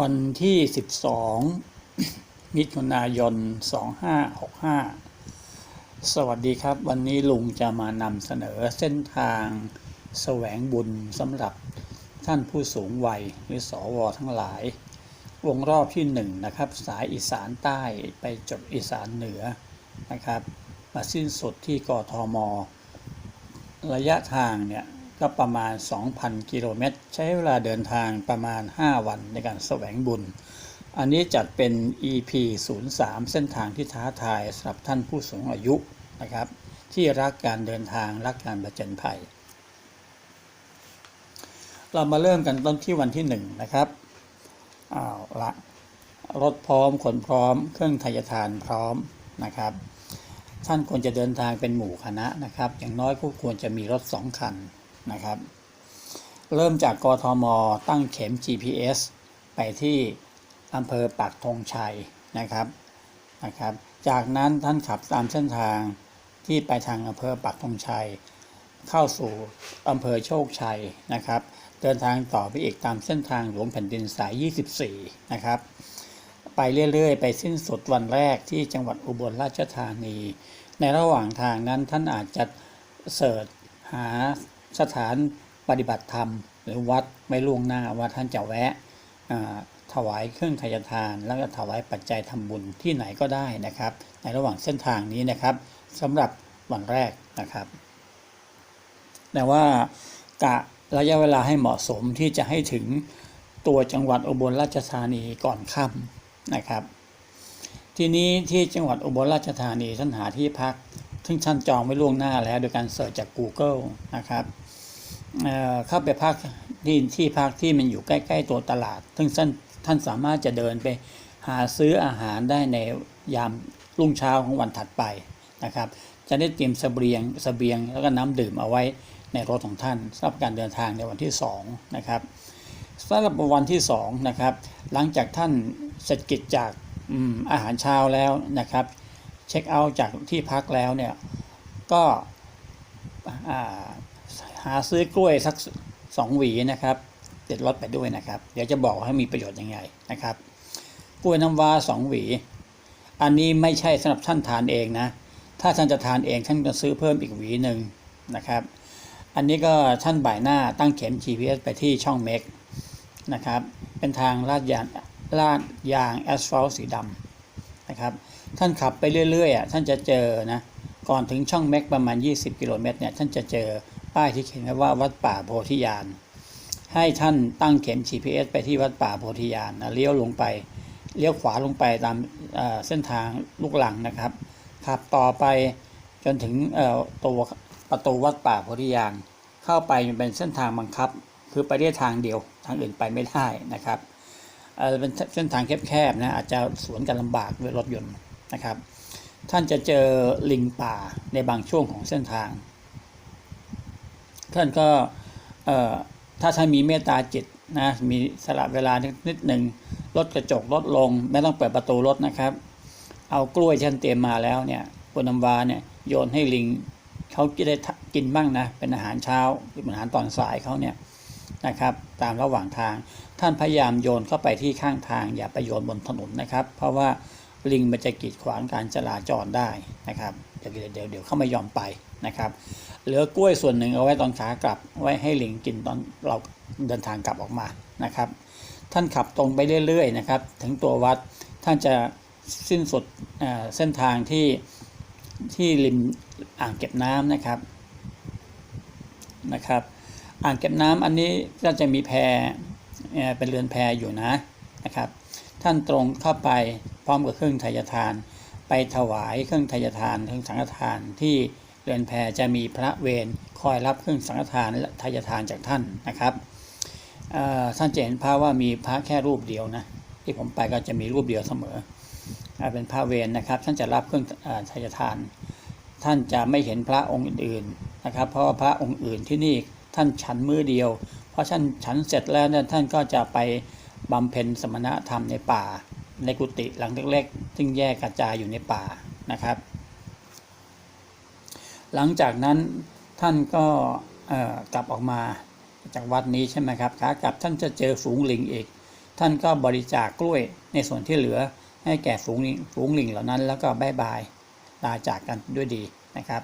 วันที่ 12 มิถุนายน 2565 สวัสดีครับ วันนี้ลุงจะมานำเสนอเส้นทางแสวงบุญสำหรับท่านผู้สูงวัยหรือสอวอทั้งหลาย วงรอบที่ 1นงนะครับ สายอีสานใต้ไปจบอีสานเหนือนะครับ มาสิ้นสุดที่กทม ระยะทางเนี่ย ก็ประมาณ 2,000 กิโลเมตร ใช้เวลาเดินทางประมาณ 5 วันในการแสวงบุญ อันนี้จัดเป็น EP 03 เส้นทางที่ท้าทายสำหรับท่านผู้สูงอายุนะครับ ที่รักการเดินทางรักการประจนภัย เรามาเริ่มกันต้นที่วันที่ 1 นะครับอ้าวละรถพร้อมขนพร้อม เครื่องทายทานพร้อมนะครับ ท่านควรจะเดินทางเป็นหมู่คณะนะครับ อย่างน้อยก็ควรจะมีรถสองคัน นะครับ เริ่มจากกทม ตั้งเข็ม GPS ไปที่อำเภอปักธงชัยนะครับนะครับ จากนั้นท่านขับตามเส้นทางที่ไปทางอำเภอปักธงชัย เข้าสู่อำเภอโชคชัยนะครับ เดินทางต่อไปอีกตามเส้นทางหลวงแผ่นดินสาย 24 นะครับไปเรื่อยๆ ไปสิ้นสุดวันแรกที่จังหวัดอุบลราชธานี ในระหว่างทางนั้นท่านอาจจะเสิร์ชหา สถานปฏิบัติธรรม หรือวัดไม่ล่วงหน้าว่าท่านจะแวะถวายเครื่องทายทาน แล้วก็ถวายปัจจัยทำบุญที่ไหนก็ได้นะครับ ในระหว่างเส้นทางนี้นะครับสำหรับวันแรกนะครับแต่ว่ากะระยะเวลาให้เหมาะสมที่จะให้ถึงตัวจังหวัดอุบลราชธานีก่อนค่ำนะครับ ทีนี้ที่จังหวัดอุบลราชธานีท่านหาที่พักซึ่งท่านจองไว้ล่วงหน้าแล้วโดยการเสิร์ชจาก Google นะครับ เข้าไปพักที่ที่พักที่มันอยู่ใกล้ ๆ ตัวตลาด ซึ่งท่านท่านสามารถจะเดินไปหาซื้ออาหารได้ในยามรุ่งเช้าของวันถัดไปนะครับ จะได้เตรียมสเสบียงสเสบียงแล้วก็น้ำดื่มเอาไว้ในรถของท่านสำหรับการเดินทางในวันที่2นะครับสำหรับวันที่2นะครับ หลังจากท่านเสร็จกิจจากออาหารเช้าแล้วนะครับ เช็คเอาท์จากที่พักแล้วเนี่ยก็อ่า หาซื้อกล้วยสักสองหวีนะครับติดรถไปด้วยนะครับ เดี๋ยวจะบอกให้มีประโยชน์ยังไงนะครับ กล้วยน้ำว้าสองหวี อันนี้ไม่ใช่สำหรับท่านทานเองนะ ถ้าท่านจะทานเองท่านก็ซื้อเพิ่มอีกหวีหนึ่งนะครับ อันนี้ก็ท่านบ่ายหน้าตั้งเข็ม GPS ไปที่ช่องเมกนะครับ เป็นทางลาดยางลาดยางแอสฟัลต์สีดำนะครับ ท่านขับไปเรื่อยๆอะท่านจะเจอนะ ก่อนถึงช่องเมกประมาณ 20 กิโลเมตรเนี่ยท่านจะเจอ ป้ายที่เขียนไว้ว่าวัดป่าโพธิญาณให้ท่านตั้งเข็ม GPS ไปที่วัดป่าโพธิญาณนะเลี้ยวลงไปเลี้ยวขวาลงไปตามเส้นทางลูกหลังนะครับขับต่อไปจนถึงตัวประตูวัดป่าโพธิญาณเข้าไปมันเป็นเส้นทางบังคับ คือไปได้ทางเดียวทางอื่นไปไม่ได้นะครับเป็นเส้นทางแคบๆนะอาจจะสวนกันลำบากด้วยรถยนต์นะครับ ท่านจะเจอลิงป่าในบางช่วงของเส้นทาง ท่านก็ถ้าท่านมีเมตตาจิตนะมีสละเวลานิดหนึ่งลดกระจกลดลง ไม่ต้องเปิดประตูรถนะครับ เอากล้วยที่ท่านเตรียมมาแล้วเนี่ยปุนำวาเนี่ยโยนให้ลิงเขาจะได้กินบ้างนะเป็นอาหารเช้าหรืออาหารตอนสายเขาเนี่ยนะครับ ตามระหว่างทาง ท่านพยายามโยนเข้าไปที่ข้างทาง อย่าไปโยนบนถนนนะครับ เพราะว่าลิงมันจะกีดขวางการจราจรได้นะครับ เดี๋ยวเดี๋ยวเดี๋ยวเขาไม่ยอมไปนะครับ เหลือกล้วยส่วนหนึ่งเอาไว้ตอนขากลับ ไว้ให้ลิงกินตอนเราเดินทางกลับออกมานะครับ ท่านขับตรงไปเรื่อยๆนะครับ ถึงตัววัดท่านจะสิ้นสุดเส้นทางที่ที่ริมอ่างเก็บน้ำนะครับนะครับ อ่างเก็บน้ำอันนี้ก็จะมีแพเป็นเรือนแพอยู่นะนะครับ ท่านตรงเข้าไปพร้อมกับเครื่องทายทาน ไปถวายเครื่องทายทานเครื่องสังฆทานที่เรือนแพจะมีพระเวรคอยรับเครื่องสังฆทานและทายทานจากท่านนะครับท่านจะเห็นพระว่ามีพระแค่รูปเดียวนะที่ผมไปก็จะมีรูปเดียวเสมอเป็นพระเวรนะครับ ท่านจะรับเครื่องทายทาน ท่านจะไม่เห็นพระองค์อื่นๆนะครับ เพราะว่าพระองค์อื่นที่นี่ท่านฉันมือเดียว เพราะท่านฉันเสร็จแล้วท่านก็จะไปบำเพ็ญสมณธรรมในป่า ในกุฏิหลังเล็กๆ ซึ่งแยกกระจายอยู่ในป่านะครับ หลังจากนั้นท่านก็กลับออกมาจากวัดนี้ใช่ไหมครับขากลับท่านจะเจอฝูงลิงอีก ท่านก็บริจาคกล้วยในส่วนที่เหลือให้แก่ฝูงลิงฝูงลิงเหล่านั้น แล้วก็บายบายลาจากกันด้วยดีนะครับ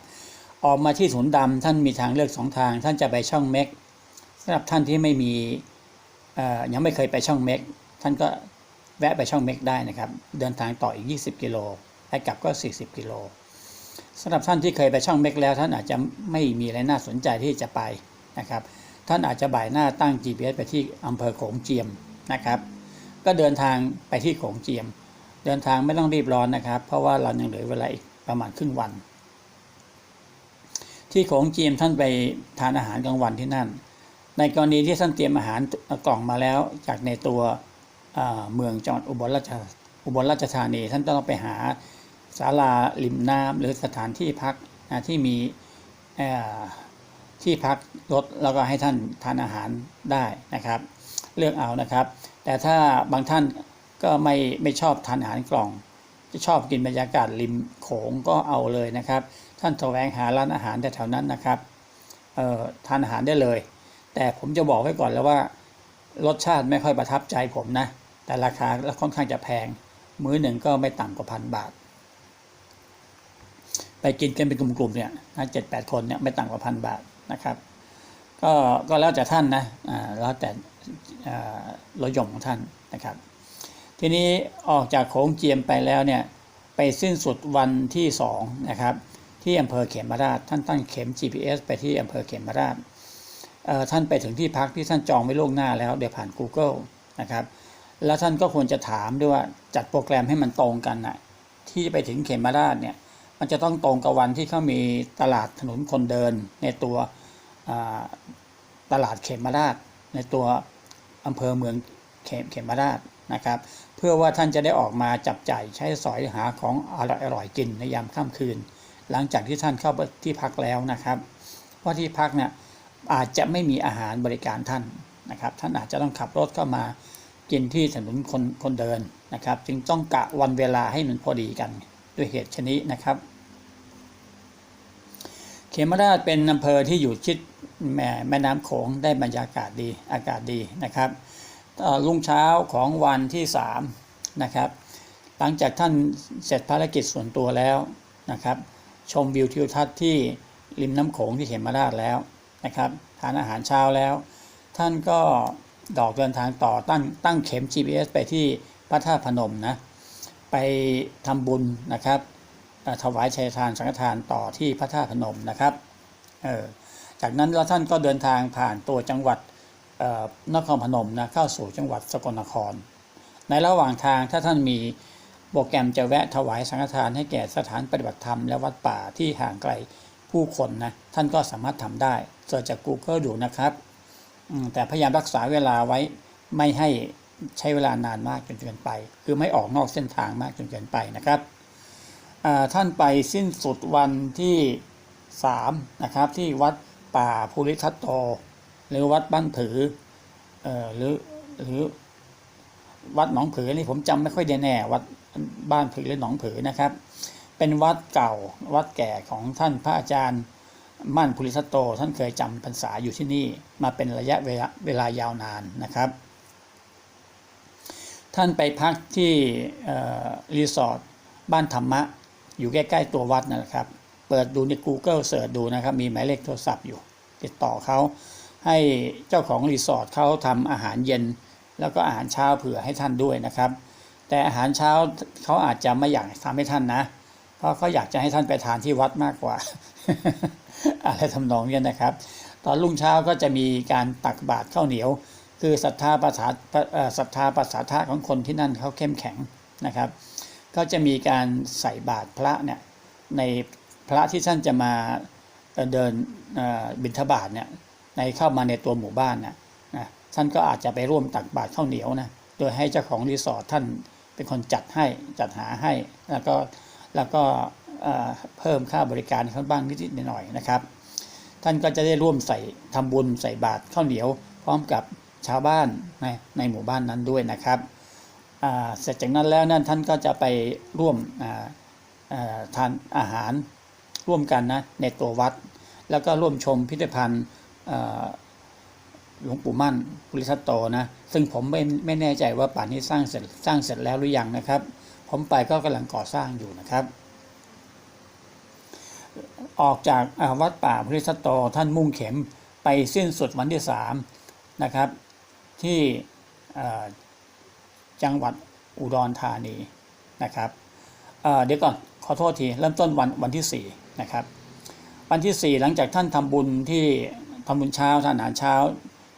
ออกมาที่ศูนดำท่านมีทางเลือกสองทาง ท่านจะไปช่องเม็กสำหรับท่านที่ไม่มียังไม่เคยไปช่องเม็กท่านก็ แวะไปช่องเม็กได้นะครับ เดินทางต่ออีก 20 กิโลไปกลับก็ 40 กิโลสำหรับท่านที่เคยไปช่องเม็กแล้ว ท่านอาจจะไม่มีอะไรน่าสนใจที่จะไปนะครับ ท่านอาจจะบ่ายหน้าตั้ง GPS ไปที่อำเภอโขงเจียมนะครับ ก็เดินทางไปที่โขงเจียม เดินทางไม่ต้องรีบร้อนนะครับ เพราะว่าเรายังเหลือเวลาอีกประมาณครึ่งวัน ที่โขงเจียมท่านไปทานอาหารกลางวันที่นั่น ในกรณีที่ท่านเตรียมอาหารกล่องมาแล้วจากในตัว เมืองจังหวัดอุบลราชอุบลราชธานี ท่านต้องไปหาศาลาริมน้ำหรือสถานที่พักนะที่มีที่พักรถแล้วก็ให้ท่านทานอาหารได้นะครับ เลือกเอานะครับ แต่ถ้าบางท่านก็ไม่ไม่ชอบทานอาหารกล่อง จะชอบกินบรรยากาศริมโขงก็เอาเลยนะครับ ท่านแสวงหาร้านอาหารแถวๆนั้นนะครับทานอาหารได้เลย แต่ผมจะบอกไว้ก่อนแล้วว่ารสชาติไม่ค่อยประทับใจผมนะ แต่ราคาค่อนข้างจะแพง มื้อหนึ่งก็ไม่ต่ำกว่าพันบาท ไปกินกันเป็นกลุ่มๆเนี่ยนะเจ็ดแปดคนเนี่ยไม่ต่ำกว่าพันบาทนะครับ ก็ก็แล้วแต่ท่านนะอ่าแล้วแต่อารถยนต์ของท่านนะครับ ทีนี้ออกจากโขงเจียมไปแล้วเนี่ยไปสิ้นสุดวันที่สองนะครับที่อำเภอเขมราชท่านตั้งเข็ม GPS ไปที่อำเภอเขมราชเอ่อท่านไปถึงที่พักที่ท่านจองไว้ล่วงหน้าแล้วโดยผ่าน Google นะครับ แล้วท่านก็ควรจะถามด้วยว่าจัดโปรแกรมให้มันตรงกันนะที่ไปถึงเขมราชเนี่ย มันจะต้องตรงกับวันที่เขามีตลาดถนนคนเดินในตัวตลาดเขมราช ในตัวอำเภอเมืองเขมเขมราชนะครับ เพื่อว่าท่านจะได้ออกมาจับจ่ายใช้สอยหาของอร่อยอร่อยกินในยามค่ำคืน หลังจากที่ท่านเข้าที่พักแล้วนะครับ เพราะที่พักเนี่ยอาจจะไม่มีอาหารบริการท่านนะครับ ท่านอาจจะต้องขับรถเข้ามา กินที่ถนนคนคนเดินนะครับ จึงต้องกะวันเวลาให้มันพอดีกันด้วยเหตุชนี้นะครับ เขมราชเป็นอำเภอที่อยู่ชิดแม่แม่น้ำโขงได้บรรยากาศดีอากาศดีนะครับรุ่งเช้าของวันที่3นะครับ หลังจากท่านเสร็จภารกิจส่วนตัวแล้วนะครับ ชมวิวทิวทัศน์ที่ริมน้ำโขงที่เขมราชแล้วนะครับ ทานอาหารเช้าแล้ว ท่านก็ ดอกเดินทางต่อตั้งตั้งเข็ม GPS ไปที่พระธาตุพนมนะไปทำบุญนะครับถวายชัยทานสังฆทานต่อที่พระธาตุพนมนะครับเออจากนั้นแล้วท่านก็เดินทางผ่านตัวจังหวัดเอ่อนครพนมนะเข้าสู่จังหวัดสกลนคร ในระหว่างทางถ้าท่านมีโปรแกรมจะแวะถวายสังฆทานให้แก่สถานปฏิบัติธรรมและวัดป่าที่ห่างไกลผู้คนนะท่านก็สามารถทำได้เสิร์ชจาก Google ดูนะครับ แต่พยายามรักษาเวลาไว้ไม่ให้ใช้เวลานานมากจนเกินไป คือไม่ออกนอกเส้นทางมากจนเกินไปนะครับท่านไปสิ้นสุดวันที่3นะครับที่วัดป่าภูริทัตโต หรือวัดบ้านผืออหรือหรือวัดหนองผือนี่ผมจำไม่ค่อยได้แน่วัดบ้านผือหรือหนองผือนะครับ เป็นวัดเก่าวัดแก่ของท่านพระอาจารย์ มั่นภูริทัตโต ท่านเคยจำพรรษาอยู่ที่นี่มาเป็นระยะเวลาเวลายาวนานนะครับ ท่านไปพักที่รีสอร์ทบ้านธรรมะ อยู่ใกล้ๆตัววัดนะครับ เปิดดูใน Google เสิร์ชดูนะครับ มีหมายเลขโทรศัพท์อยู่ ติดต่อเขาให้เจ้าของรีสอร์ทเขาทำอาหารเย็น แล้วก็อาหารเช้าเผื่อให้ท่านด้วยนะครับ แต่อาหารเช้าเขาอาจจะไม่อยากทำให้ท่านนะ เพราะเขาอยากจะให้ท่านไปทานที่วัดมากกว่า อะไรทำนองนี้นะครับ ตอนรุ่งเช้าก็จะมีการตักบาตรข้าวเหนียว คือศรัทธาภาษาศรัทธาภาษาทะของคนที่นั่นเขาเข้มแข็งนะครับ ก็จะมีการใส่บาตรพระเนี่ยในพระที่ท่านจะมาเดินบิณฑบาตเนี่ยในเข้ามาในตัวหมู่บ้านนะนะท่านก็อาจจะไปร่วมตักบาตรข้าวเหนียวนะโดยให้เจ้าของรีสอร์ทท่านเป็นคนจัดให้จัดหาให้แล้วก็ แล้วก็เพิ่มค่าบริการเขาบ้างนิดๆหน่อยๆนะครับ ท่านก็จะได้ร่วมใส่ทำบุญใส่บาตรข้าวเหนียว พร้อมกับชาวบ้านในในหมู่บ้านนั้นด้วยนะครับเสร็จจากนั้นแล้วนั่นท่านก็จะไปร่วมทานอาหารร่วมกันนะในตัววัด แล้วก็ร่วมชมพิพิธภัณฑ์หลวงปู่มั่นปุริสัตโตนะซึ่งผมไม่ไม่แน่ใจว่าป่านนี้สร้างเสร็จสร้างเสร็จแล้วหรือยังนะครับ ผมไปก็กำลังก่อสร้างอยู่นะครับ ออกจากาวัดป่าพุทธสตโตท่านมุ่งเข็มไปสิ้นสุดวันที่สามนะครับ ที่จังหวัดอุดรธานีนะครับเเดี๋ยวก่อนขอโทษทีเริ่มต้นวันวันที่สี่นะครับวันที่สี่หลังจากท่านทำบุญที่ทำบุญเช้าทานอาหารเช้า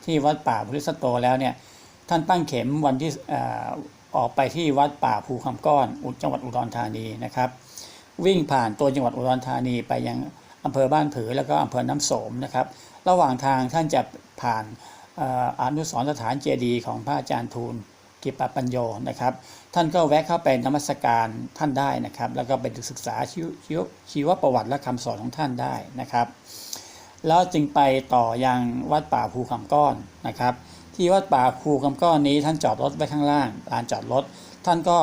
ที่วัดป่าพุทธสตโตแล้วเนี่ยท่านตั้งเข็มวันที่ ออกไปที่วัดป่าภูคำก้อนอุจังหวัดอุดรธานีนะครับ วิ่งผ่านตัวจังหวัดอุดรธานีไปยังอำเภอบ้านผือแล้วก็อำเภอน้ำโสมนะครับ ระหว่างทางท่านจะผ่านอนุสรสถานเจดีย์ของพระอาจารย์ทูลกิปปัญโยนะครับ ท่านก็แวะเข้าไปนมัสการท่านได้นะครับ แล้วก็ไปศึกษาชวชีวชีวประวัติและคำสอนของท่านได้นะครับ แล้วจึงไปต่อยังวัดป่าภูคำก้อนนะครับ ที่วัดป่าภูคำก้อนนี้ท่านจอดรถไว้ข้างล่างลานจอดรถ ท่านก็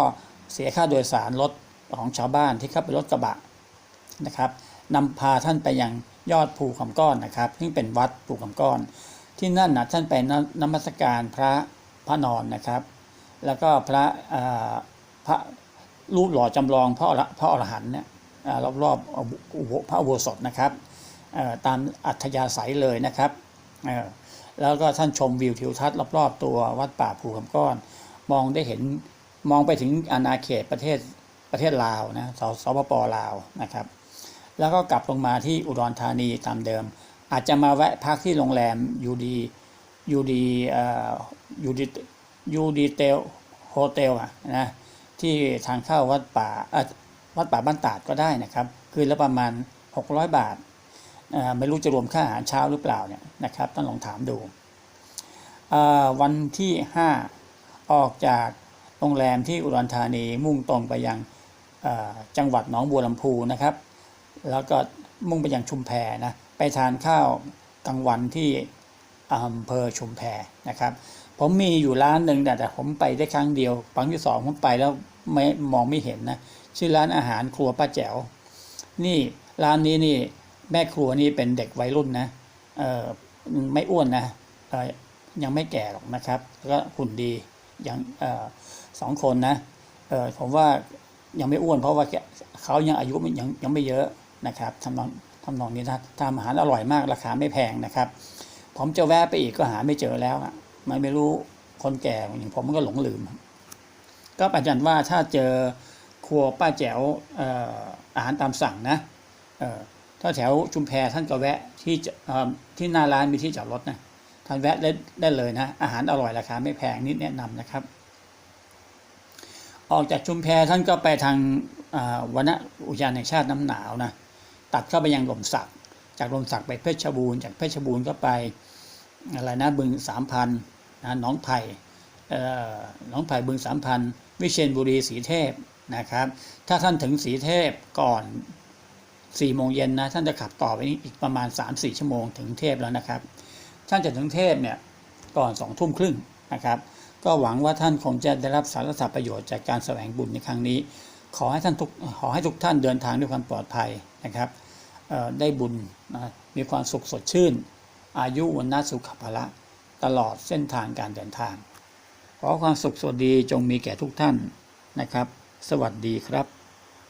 เสียค่าโดยสารรถของชาวบ้านที่ข้าไปรถกระบะนะครับนำพาท่านไปยังยอดภูคำก้อนนะครับ ซึ่งเป็นวัดภูคำก้อน ที่นั่นนะท่านไปนมัสการพระพระนอนนะครับ แล้วก็พระพระรูปหล่อจำลองพระอพระอรหันต์เนี่ยรอบๆอุโบพระอุโบสถนะครับตามอัธยาศัยเลยนะครับ แล้วก็ท่านชมวิวทิวทัศน์รอบๆตัววัดป่าภูคำก้อน มองได้เห็นมองไปถึงอาณาเขตประเทศประเทศลาวนะสสปปลาวนะครับ แล้วก็กลับลงมาที่อุดรธานีตามเดิม อาจจะมาแวะพักที่โรงแรมยูดียูดียูดียูดีเตลโฮเทลอะนะที่ทางเข้าวัดป่าวัดป่าบ้านตาดก็ได้นะครับ คืนละประมาณ 600 บาท ไม่รู้จะรวมค่าอาหารเช้าหรือเปล่าเนี่ยนะครับต้องลองถามดู วันที่ 5 ออกจากโรงแรมที่อุดรธานีมุ่งตรงไปยังจังหวัดหนองบัวลำพูนะครับ แล้วก็มุ่งไปยังชุมแพนะไปทานข้าวกลางวันที่อำเภอชุมแพนะครับ ผมมีอยู่ร้านหนึ่งแต่แต่ผมไปได้ครั้งเดียวครั้งที่สองผมไปแล้วไม่มองไม่เห็นนะชื่อร้านอาหารครัวป้าแจ๋ว นี่ร้านนี้นี่ แม่ครัวนี่เป็นเด็กวัยรุ่นนะเออไม่อ้วนนะเออยังไม่แก่หรอกนะครับแล้วก็หุ่นดีอยังเออสองคนนะเออผมว่ายังไม่อ้วนเพราะว่าเขายังอายุยังยังไม่เยอะนะครับทำนองทำนองนี้นะทำอาหารอร่อยมากราคาไม่แพงนะครับ ผมจะแวะไปอีกก็หาไม่เจอแล้วอะมันไม่รู้คนแก่อย่างผมมันก็หลงลืม ก็อาจารย์ว่าถ้าเจอครัวป้าแจ๋วอาหารตามสั่งนะเออ ถ้าแถวชุมแพท่านก็แวะที่ที่หน้าร้านมีที่จอดรถนะท่านแวะได้ได้เลยนะ อาหารอร่อยราคาไม่แพงนิดแนะนำนะครับ ออกจากชุมแพท่านก็ไปทางอ่าวนอุทยานแห่งชาติน้ำหนาวนะตัดเข้าไปยังลมสัก จากลมสักไปเพชรบูรณ์จากเพชรบูรณ์ก็ไปอะไรนะบึงสามพันนะหนองไผ่เอ่อหนองไผ่บึงสามพันวิเชียรบุรีสีเทพนะครับ ถ้าท่านถึงสีเทพก่อน สี่โมงเย็นนะท่านจะขับต่อไปอีกประมาณสามสี่ชั่วโมงถึงเทพแล้วนะครับ ท่านจะถึงเทพเนี่ยก่อนสองทุ่มครึ่งนะครับ ก็หวังว่าท่านคงจะได้รับสารสประโยชน์จากการแสวงบุญในครั้งนี้ ขอให้ท่านทุกขอให้ทุกท่านเดินทางด้วยความปลอดภัยนะครับได้บุญนะมีความสุขสดชื่น อายุวันนาสุขภละตลอดเส้นทางการเดินทาง ขอความสุขสวัสดีจงมีแก่ทุกท่านนะครับ สวัสดีครับ